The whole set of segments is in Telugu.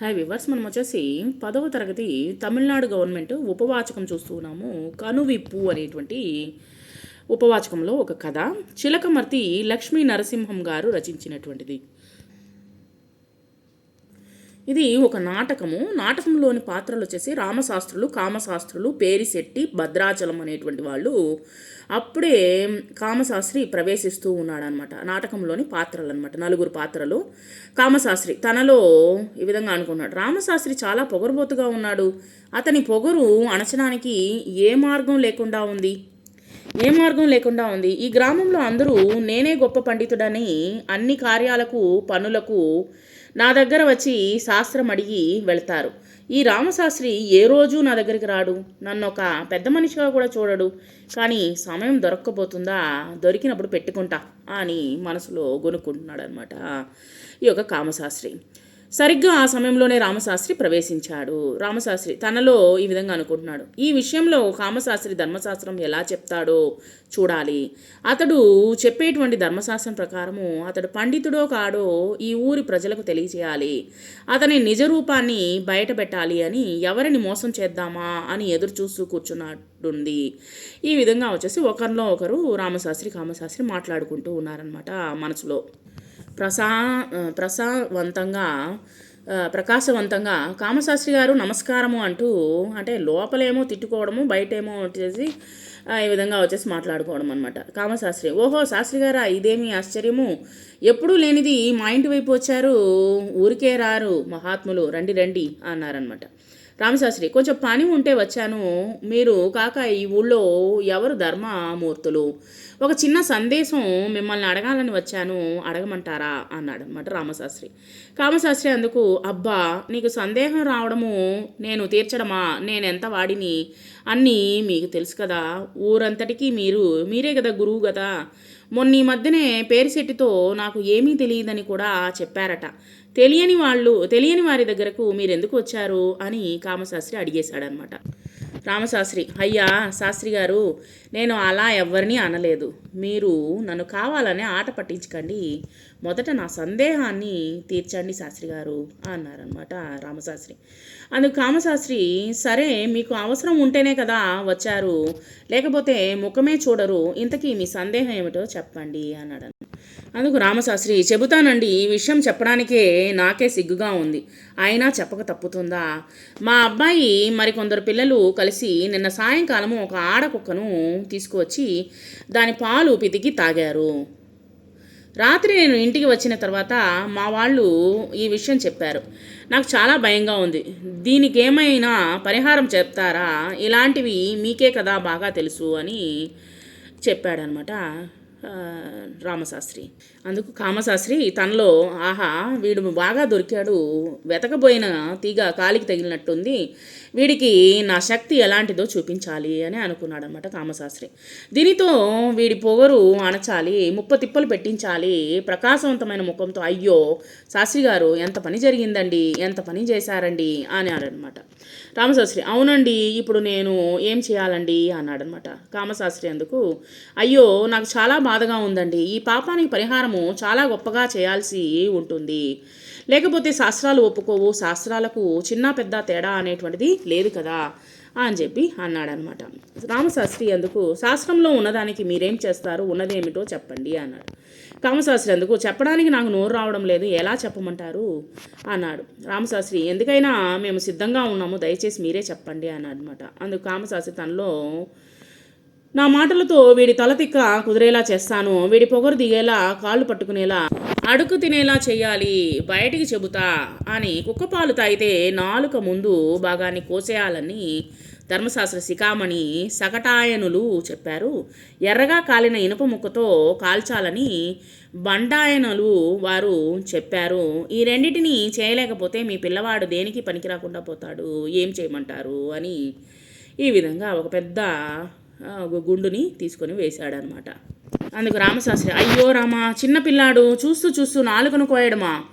హాయ్ వివర్స్ మనం వచ్చేసి పదవ తరగతి తమిళనాడు గవర్నమెంట్ ఉపవాచకం చూస్తున్నాము కనువిప్పు అనేటువంటి ఉపవాచకంలో ఒక కథ. చిలకమర్తి లక్ష్మీ నరసింహం గారు రచించినటువంటిది. ఇది ఒక నాటకము. నాటకంలోని పాత్రలు వచ్చేసి రామశాస్త్రులు కామశాస్త్రులు పేరిశెట్టి భద్రాచలం అనేటువంటి వాళ్ళు అప్పుడే కామశాస్త్రి ప్రవేశిస్తూ ఉన్నాడనమాట నాటకంలోని పాత్రలు అనమాట నలుగురు పాత్రలు. కామశాస్త్రి తనలో ఈ విధంగా అనుకున్నాడు. రామశాస్త్రి చాలా పొగరుబోతుగా ఉన్నాడు. అతని పొగరు అణచడానికి ఏ మార్గం లేకుండా ఉంది? ఏ మార్గం లేకుండా ఉంది? ఈ గ్రామంలో అందరూ నేనే గొప్ప పండితుడని అన్ని కార్యాలకు పనులకు నా దగ్గర వచ్చి శాస్త్రం అడిగి వెళ్తారు. ఈ రామశాస్త్రి ఏ రోజు నా దగ్గరికి రాడు? నన్ను ఒక పెద్ద మనిషిగా కూడా చూడడు. కానీ సమయం దొరక్కపోతుందా? దొరికినప్పుడు పెట్టుకుంటా అని మనసులో గొనుక్కుంటున్నాడు అనమాట ఈ యొక్క కామశాస్త్రి. సరిగ్గా ఆ సమయంలోనే రామశాస్త్రి ప్రవేశించాడు. రామశాస్త్రి తనలో ఈ విధంగా అనుకుంటున్నాడు. ఈ విషయంలో కామశాస్త్రి ధర్మశాస్త్రం ఎలా చెప్తాడో చూడాలి. అతడు చెప్పేటువంటి ధర్మశాస్త్రం ప్రకారము అతడు పండితుడో కాడో ఈ ఊరి ప్రజలకు తెలియచేయాలి అతని నిజ రూపాన్ని బయటపెట్టాలి అని ఎవరిని మోసం చేద్దామా అని ఎదురు చూస్తూ కూర్చున్నట్టుంది ఈ విధంగా వచ్చేసి ఒకరిలో ఒకరు రామశాస్త్రి కామశాస్త్రి మాట్లాడుకుంటూ ఉన్నారనమాట మనసులో. ప్రసా ప్రసావంతంగా ప్రకాశవంతంగా కామశాస్త్రి గారు నమస్కారము అంటూ అంటే లోపలేమో తిట్టుకోవడము బయటేమో వచ్చేసి ఈ విధంగా వచ్చేసి మాట్లాడుకోవడం అనమాట కామశాస్త్రి ఓహో శాస్త్రి గారా ఇదేమి ఆశ్చర్యము? ఎప్పుడూ లేనిది మా ఇంటి వైపు వచ్చారు ఊరికే రారు మహాత్ములు రండి రండి అన్నారనమాట రామశాస్త్రి కొంచెం పని ఉంటే వచ్చాను. మీరు కాక ఈ ఊళ్ళో ఎవరు ధర్మమూర్తులు? ఒక చిన్న సందేశం మిమ్మల్ని అడగాలని వచ్చాను. అడగమంటారా? అన్నాడు అనమాట రామశాస్త్రి. కామశాస్త్రి అందుకు అబ్బా నీకు సందేహం రావడము నేను తీర్చడమా? నేను ఎంత వాడిని? అన్నీ మీకు తెలుసు కదా. ఊరంతటికీ మీరు మీరే కదా గురువు కదా. మొన్న ఈ మధ్యనే పేరిశెట్టితో నాకు ఏమీ తెలియదని కూడా చెప్పారట. తెలియని వాళ్ళు తెలియని వారి దగ్గరకు మీరెందుకు వచ్చారు అని కామశాస్త్రి అడిగేశాడనమాట రామశాస్త్రి అయ్యా శాస్త్రి గారు నేను అలా ఎవరిని అనలేదు. మీరు నన్ను కావాలనే ఆట పట్టించకండి. మొదట నా సందేహాన్ని తీర్చండి శాస్త్రి గారు అన్నారనమాట రామశాస్త్రి. అందుకు కామశాస్త్రి సరే మీకు అవసరం ఉంటేనే కదా వచ్చారు లేకపోతే ముఖమే చూడరు ఇంతకీ మీ సందేహం ఏమిటో చెప్పండి అన్నాడు. అందుకు రామశాస్త్రి చెబుతానండి ఈ విషయం చెప్పడానికే నాకే సిగ్గుగా ఉంది. అయినా చెప్పక తప్పుతుందా? మా అబ్బాయి మరికొందరు పిల్లలు కలిసి నిన్న సాయంకాలము ఒక ఆడకుక్కను తీసుకువచ్చి దాని పాలు పితికి తాగారు. రాత్రి నేను ఇంటికి వచ్చిన తర్వాత మా వాళ్ళు ఈ విషయం చెప్పారు. నాకు చాలా భయంగా ఉంది. దీనికి ఏమైనా పరిహారం చెప్తారా? ఇలాంటివి మీకే కదా బాగా తెలుసు అని చెప్పాడనమాట రామశాస్త్రి. అందుకు కామశాస్త్రి తనలో ఆహా వీడు బాగా దొరికాడు వెతకబోయిన తీగ కాలికి తగిలినట్టుంది వీడికి నా శక్తి ఎలాంటిదో చూపించాలి అని అనుకున్నాడు అనమాట కామశాస్త్రి. దీనితో వీడి పొగరు అణచాలి ముప్ప తిప్పలు పెట్టించాలి ప్రకాశవంతమైన ముఖంతో అయ్యో శాస్త్రి గారు ఎంత పని జరిగిందండి ఎంత పని చేశారండి అని అనమాట రామశాస్త్రి అవునండి ఇప్పుడు నేను ఏం చేయాలండి అన్నాడనమాట కామశాస్త్రి అందుకు అయ్యో నాకు చాలా బాధగా ఉందండి ఈ పాపానికి పరిహారము చాలా గొప్పగా చేయాల్సి ఉంటుంది. లేకపోతే శాస్త్రాలు ఒప్పుకోవు శాస్త్రాలకు చిన్న పెద్ద తేడా అనేటువంటిది లేదు కదా అని చెప్పి అన్నాడనమాట. రామశాస్త్రి అందుకు శాస్త్రంలో ఉన్నదానికి మీరేం చేస్తారు ఉన్నదేమిటో చెప్పండి అన్నాడు. కామశాస్త్రి అందుకు చెప్పడానికి నాకు నోరు రావడం లేదు ఎలా చెప్పమంటారు అన్నాడు. రామశాస్త్రి ఎందుకైనా మేము సిద్ధంగా ఉన్నాము దయచేసి మీరే చెప్పండి అన్నాడనమాట. అందుకు రామశాస్త్రి తనలో నా మాటలతో వీడి తల తిక్క కుదిరేలా చేస్తాను. వీడి పొగరు దిగేలా కాళ్ళు పట్టుకునేలా అడుగు తినేలా చేయాలి. బయటికి చెబుతా అని కుక్కపాలు తాగితే నాలుక ముందు భాగాన్ని కోసేయాలని ధర్మశాస్త్ర శిఖామణి సకటాయనులు చెప్పారు. ఎర్రగా కాలిన ఇనుప ముక్కతో కాల్చాలని బండాయనులు వారు చెప్పారు. ఈ రెండింటిని చేయలేకపోతే మీ పిల్లవాడు దేనికి పనికిరాకుండా పోతాడు? ఏం చేయమంటారు? అని ఈ విధంగా ఒక పెద్ద గుండుని తీసుకొని వేశాడనమాట. అందుకు రామశాస్త్రి అయ్యో రామా చిన్నపిల్లాడు చూస్తూ చూస్తూ నాలుకను కోయడమా?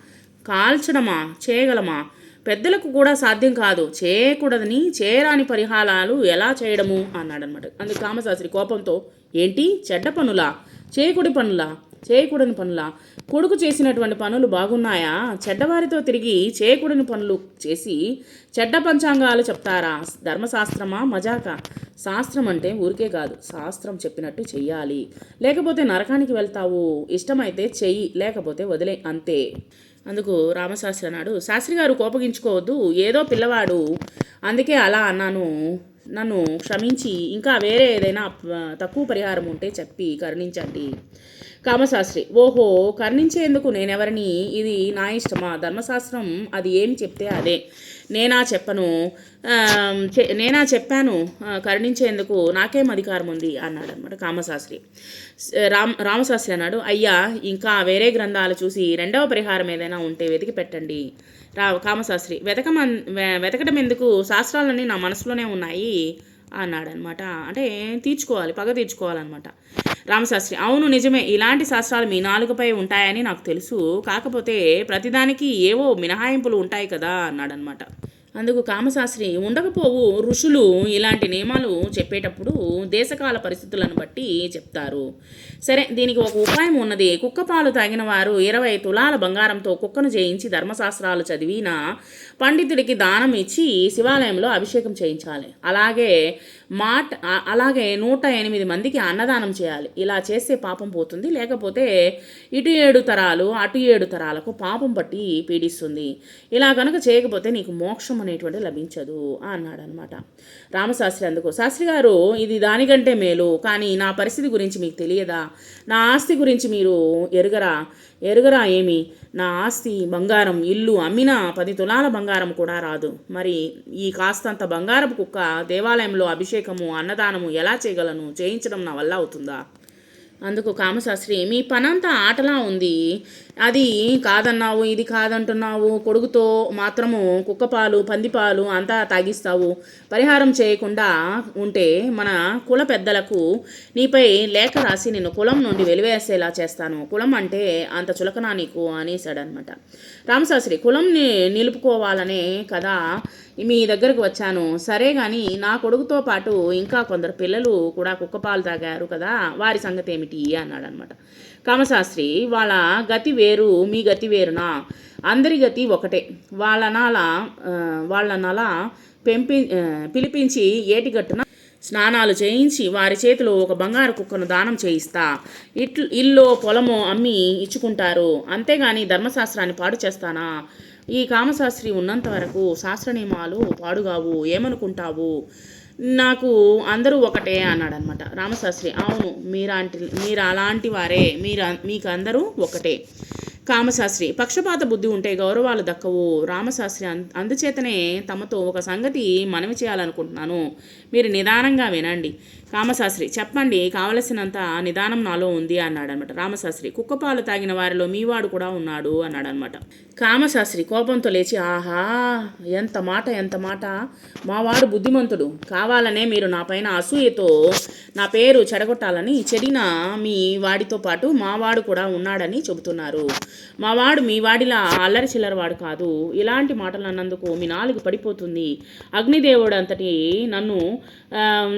కాల్చడమా? చేయగలమా? పెద్దలకు కూడా సాధ్యం కాదు. చేయకూడదని చేయరాని పరిహారాలు ఎలా చేయడము? అన్నాడనమాట. అందుకు కామశాస్త్రి కోపంతో ఏంటి? చెడ్డ పనులా? చేయకుడి పనులా? చేయకూడని పనులా? కొడుకు చేసినటువంటి పనులు బాగున్నాయా? చెడ్డవారితో తిరిగి చేయకూడని పనులు చేసి చెడ్డ పంచాంగాలు చెప్తారా? ధర్మశాస్త్రమా? మజాక? శాస్త్రం అంటే ఊరికే కాదు. శాస్త్రం చెప్పినట్టు చెయ్యాలి. లేకపోతే నరకానికి వెళ్తావు. ఇష్టమైతే చెయ్యి లేకపోతే వదిలే అంతే. అందుకు రామశాస్త్రి అన్నాడు శాస్త్రి గారు కోపగించుకోవద్దు. ఏదో పిల్లవాడు. అందుకే అలా అన్నాను. నన్ను క్షమించి ఇంకా వేరే ఏదైనా తక్కువ పరిహారం ఉంటే చెప్పి కరుణించండి. కామశాస్త్రి. ఓహో కర్ణించేందుకు నేనెవరిని? ఇది నా ఇష్టమా? ధర్మశాస్త్రం అది ఏమి చెప్తే అదే. నేనా చెప్పను. చె- నేనా చెప్పాను కరుణించేందుకు నాకేం అధికారం ఉంది? అన్నాడు అనమాట కామశాస్త్రి రామ్ రామశాస్త్రి అన్నాడు అయ్యా ఇంకా వేరే గ్రంథాలు చూసి రెండవ పరిహారం ఏదైనా ఉంటే వెతికి పెట్టండి. రా కామశాస్త్రి. వెతకమన్ వెతకడం ఎందుకు శాస్త్రాలన్నీ నా మనసులోనే ఉన్నాయి. అన్నాడు అనమాట అంటే తీర్చుకోవాలి? పగ తీర్చుకోవాలన్నమాట రామశాస్త్రి అవును నిజమే ఇలాంటి శాస్త్రాలు మీ నాలుగుపై ఉంటాయని నాకు తెలుసు. కాకపోతే ప్రతిదానికి ఏవో మినహాయింపులు ఉంటాయి కదా అన్నాడనమాట. అందుకు కామశాస్త్రి ఉండకపోవు ఋషులు ఇలాంటి నియమాలు చెప్పేటప్పుడు దేశకాల పరిస్థితులను బట్టి చెప్తారు. సరే దీనికి ఒక ఉపాయం ఉన్నది. కుక్క పాలు తాగిన వారు ఇరవై తులాల బంగారంతో కుక్కను చేయించి ధర్మశాస్త్రాలు చదివిన పండితుడికి దానం ఇచ్చి శివాలయంలో అభిషేకం చేయించాలి. అలాగే మాట అలాగే నూట ఎనిమిది మందికి అన్నదానం చేయాలి. ఇలా చేస్తే పాపం పోతుంది. లేకపోతే ఇటు ఏడు తరాలు అటు ఏడు తరాలకు పాపం పట్టి పీడిస్తుంది. ఇలా కనుక చేయకపోతే నీకు మోక్షం అనేటువంటి లభించదు అన్నాడు అనమాట రామశాస్త్రి అందుకు శాస్త్రి గారు ఇది దానికంటే మేలు. కానీ నా పరిస్థితి గురించి మీకు తెలియదా? నా ఆస్తి గురించి మీరు ఎరుగరా? ఎరుగరా ఏమి? నా ఆస్తి బంగారం ఇల్లు అమ్మినా పది తులాల బంగారం కూడా రాదు. మరి ఈ కాస్తంత బంగారపు కుక్క దేవాలయంలో అభిషేకము అన్నదానము ఎలా చేయగలను? చేయించడం నా వల్ల అవుతుందా? అందుకు కామశాస్త్రి మీ పనంతా ఆటలా ఉంది. అది కాదన్నావు ఇది కాదంటున్నావు. కొడుకుతో మాత్రము కుక్కపాలు పందిపాలు అంతా తాగిస్తావు. పరిహారం చేయకుండా ఉంటే మన కుల పెద్దలకు నీపై లేఖ రాసి నిన్ను కులం నుండి వెలివేసేలా చేస్తాను. కులం అంటే అంత చులకనా నీకు అనేసాడనమాట రామశాస్త్రి కులంని నిలుపుకోవాలనే కదా మీ దగ్గరకు వచ్చాను. సరే కానీ నా కొడుకుతో పాటు ఇంకా కొందరు పిల్లలు కూడా కుక్కపాలు తాగారు కదా వారి సంగతి ఏమిటి అన్నాడు అనమాట కామశాస్త్రి వాళ్ళ గతి వేరు మీ గతి వేరునా? అందరి గతి ఒకటే. వాళ్ళ నాల వాళ్ళ నల పెంపి పిలిపించి ఏటిగట్టున స్నానాలు చేయించి వారి చేతిలో ఒక బంగారు కుక్కను దానం చేయిస్తా. ఇట్లు ఇల్లో పొలము అమ్మి ఇచ్చుకుంటారు. అంతేగాని ధర్మశాస్త్రాన్ని పాడు చేస్తానా? ఈ కామశాస్త్రి ఉన్నంత వరకు శాస్త్ర నియమాలు పాడుగావు. ఏమనుకుంటావు? నాకు అందరూ ఒకటే అన్నాడు అనమాట రామశాస్త్రి అవును మీరాంటి మీరు అలాంటి వారే మీరు మీకు అందరూ ఒకటే. కామశాస్త్రి పక్షపాత బుద్ధి ఉంటే గౌరవాలు దక్కవు. రామశాస్త్రి అందుచేతనే తమతో ఒక సంగతి మనవి చేయాలనుకుంటున్నాను. మీరు నిదానంగా వినండి. కామశాస్త్రి చెప్పండి కావలసినంత నిదానం నాలో ఉంది అన్నాడనమాట. రామశాస్త్రి కుక్కపాలు తాగిన వారిలో మీవాడు కూడా ఉన్నాడు అన్నాడనమాట. కామశాస్త్రి కోపంతో లేచి ఆహా ఎంత మాట ఎంత మాట. మావాడు బుద్ధిమంతుడు కావాలనే మీరు నా పైన అసూయతో నా పేరు చెడగొట్టాలని చెడిన మీ వాడితో పాటు మావాడు కూడా ఉన్నాడని చెబుతున్నారు. మావాడు మీ వాడిలా అల్లరి చిల్లరవాడు కాదు. ఇలాంటి మాటలు అన్నందుకు మీ నాలుగు పడిపోతుంది. అగ్నిదేవుడు అంతటి నన్ను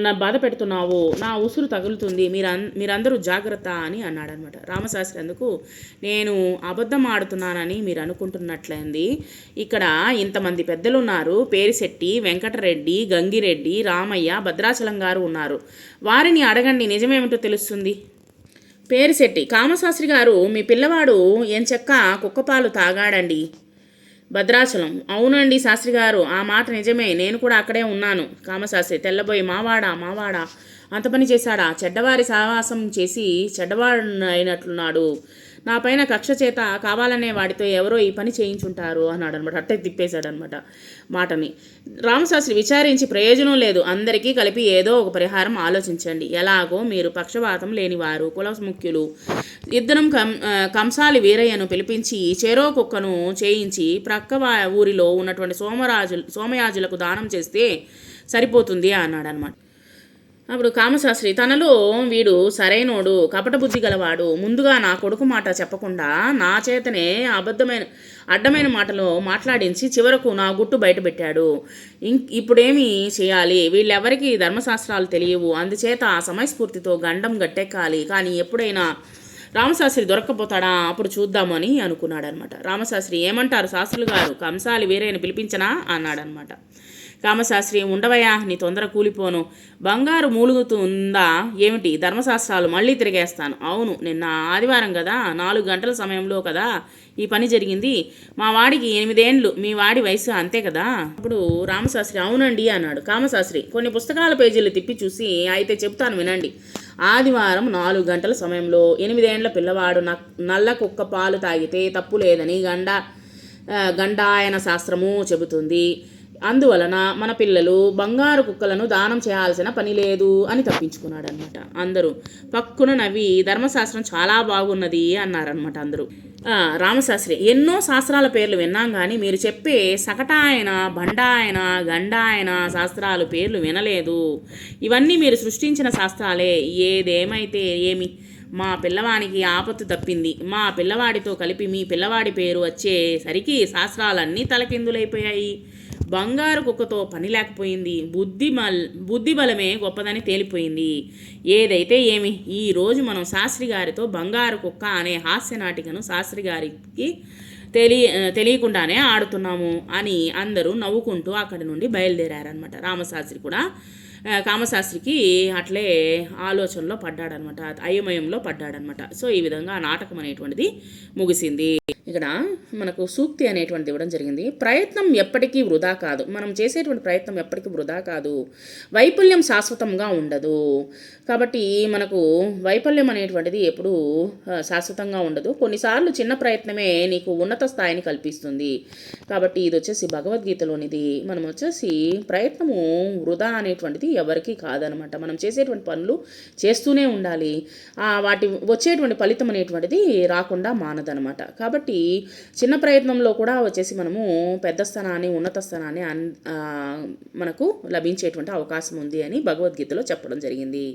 నా బాధ పెడుతున్నావు. నా ఉసురు తగులుతుంది మీరం మీరందరూ జాగ్రత్త అని అన్నాడనమాట రామశాస్త్రి అందుకు నేను అబద్ధం ఆడుతున్నానని మీరు అనుకుంటున్నట్లయింది. ఇక్కడ ఇంతమంది పెద్దలు ఉన్నారు పేరిశెట్టి వెంకటరెడ్డి గంగిరెడ్డి రామయ్య భద్రాచలం గారు ఉన్నారు. వారిని అడగండి నిజమేమిటో తెలుస్తుంది? పేరిశెట్టి కామశాస్త్రి గారు మీ పిల్లవాడు ఎంచక్క కుక్కపాలు తాగాడండి? భద్రాచలం. అవునండి శాస్త్రి గారు ఆ మాట నిజమే. నేను కూడా అక్కడే ఉన్నాను. కామశాస్త్రి తెల్లబోయి మావాడా మావాడా? అంత పని చేశాడా? చెడ్డవారి సావాసం చేసి చెడ్డవాడు అయినట్లున్నాడు నా పైన కక్ష చేత కావాలనే వాడితో ఎవరో ఈ పని చేయించుంటారు అన్నాడు అనమాట అట్టే తిప్పేశాడు అనమాట మాటని. రామశాస్త్రి విచారించి ప్రయోజనం లేదు. అందరికీ కలిపి ఏదో ఒక పరిహారం ఆలోచించండి. ఎలాగో మీరు పక్షపాతం లేనివారు కుల ముఖ్యులు ఇద్దరం కం కంసాలి వీరయ్యను పిలిపించి చెరో కుక్కను చేయించి ప్రక్క ఊరిలో ఉన్నటువంటి సోమరాజు సోమయాజులకు దానం చేస్తే సరిపోతుంది అన్నాడు అనమాట అప్పుడు కామశాస్త్రి తనలో వీడు సరైనోడు కపట బుద్ధి గలవాడు. ముందుగా నా కొడుకు మాట చెప్పకుండా నా చేతనే అబద్ధమైన అడ్డమైన మాటలు మాట్లాడించి చివరకు నా గుట్టు బయటపెట్టాడు. ఇం ఇప్పుడేమి చేయాలి? వీళ్ళెవరికి ధర్మశాస్త్రాలు తెలియవు. అందుచేత ఆ సమయస్ఫూర్తితో గండం గట్టెక్కాలి. కానీ ఎప్పుడైనా రామశాస్త్రి దొరక్కపోతాడా? అప్పుడు చూద్దామని అనుకున్నాడనమాట. రామశాస్త్రి ఏమంటారు? శాస్త్రులు గారు కంసాలి వేరేని పిలిపించనా? అన్నాడనమాట. కామశాస్త్రి ఉండవయా నీ తొందర కూలిపోను. బంగారు మూలుగుతుందా? ఏమిటి? ధర్మశాస్త్రాలు మళ్ళీ తిరిగేస్తాను. అవును నిన్న ఆదివారం కదా? నాలుగు గంటల సమయంలో కదా ఈ పని జరిగింది. మా వాడికి ఎనిమిదేండ్లు మీ వాడి వయసు అంతే కదా? అప్పుడు రామశాస్త్రి అవునండి అన్నాడు. కామశాస్త్రి కొన్ని పుస్తకాల పేజీలు తిప్పి చూసి అయితే చెప్తాను వినండి. ఆదివారం నాలుగు గంటల సమయంలో ఎనిమిదేండ్ల పిల్లవాడు నక్- నల్ల కుక్క పాలు తాగితే తప్పు లేదని గండ గండాయన శాస్త్రము చెబుతుంది. అందువలన మన పిల్లలు బంగారు కుక్కలను దానం చేయాల్సిన పని లేదు అని తప్పించుకున్నాడు అనమాట అందరూ పక్కున నవ్వి ధర్మశాస్త్రం చాలా బాగున్నది అన్నారనమాట అందరూ. రామశాస్త్రి ఎన్నో శాస్త్రాల పేర్లు విన్నాం కానీ మీరు చెప్పే సకటాయన బండాయన గండాయన శాస్త్రాలు పేర్లు వినలేదు. ఇవన్నీ మీరు సృష్టించిన శాస్త్రాలే. ఏదేమైతే ఏమి? మా పిల్లవానికి ఆపత్తు తప్పింది. మా పిల్లవాడితో కలిపి మీ పిల్లవాడి పేరు వచ్చేసరికి శాస్త్రాలన్నీ తలకిందులైపోయాయి. బంగారు కుక్కతో పని లేకపోయింది. బుద్ధి మల్ బుద్ధి బలమే గొప్పదని తేలిపోయింది. ఏదైతే ఏమి ఈ రోజు మనం శాస్త్రి గారితో బంగారు కుక్క అనే హాస్య నాటికను శాస్త్రి గారికి తెలియ తెలియకుండానే ఆడుతున్నాము అని అందరూ నవ్వుకుంటూ అక్కడి నుండి బయలుదేరారనమాట రామశాస్త్రి కూడా కామశాస్త్రికి అట్లే ఆలోచనలో పడ్డాడనమాట అయోమయంలో పడ్డాడనమాట. సో ఈ విధంగా ఆ నాటకం అనేటువంటిది ముగిసింది. ఇక్కడ మనకు సూక్తి అనేటువంటిది ఇవ్వడం జరిగింది. ప్రయత్నం ఎప్పటికీ వృధా కాదు. మనం చేసేటువంటి ప్రయత్నం ఎప్పటికీ వృధా కాదు. వైఫల్యం శాశ్వతంగా ఉండదు. కాబట్టి మనకు వైఫల్యం అనేటువంటిది ఎప్పుడూ శాశ్వతంగా ఉండదు. కొన్నిసార్లు చిన్న ప్రయత్నమే నీకు ఉన్నత స్థాయిని కల్పిస్తుంది. కాబట్టి ఇది వచ్చేసి భగవద్గీతలోనిది. మనం వచ్చేసి ప్రయత్నము వృధా అనేటువంటిది ఎవరికీ కాదనమాట. మనం చేసేటువంటి పనులు చేస్తూనే ఉండాలి. వాటి వచ్చేటువంటి ఫలితం అనేటువంటిది రాకుండా మానదనమాట. కాబట్టి చిన్న ప్రయత్నంలో కూడా వచ్చేసి మనము పెద్ద స్థానాన్ని ఉన్నత స్థానాన్ని అన్ మనకు లభించేటువంటి అవకాశం ఉంది అని భగవద్గీతలో చెప్పడం జరిగింది.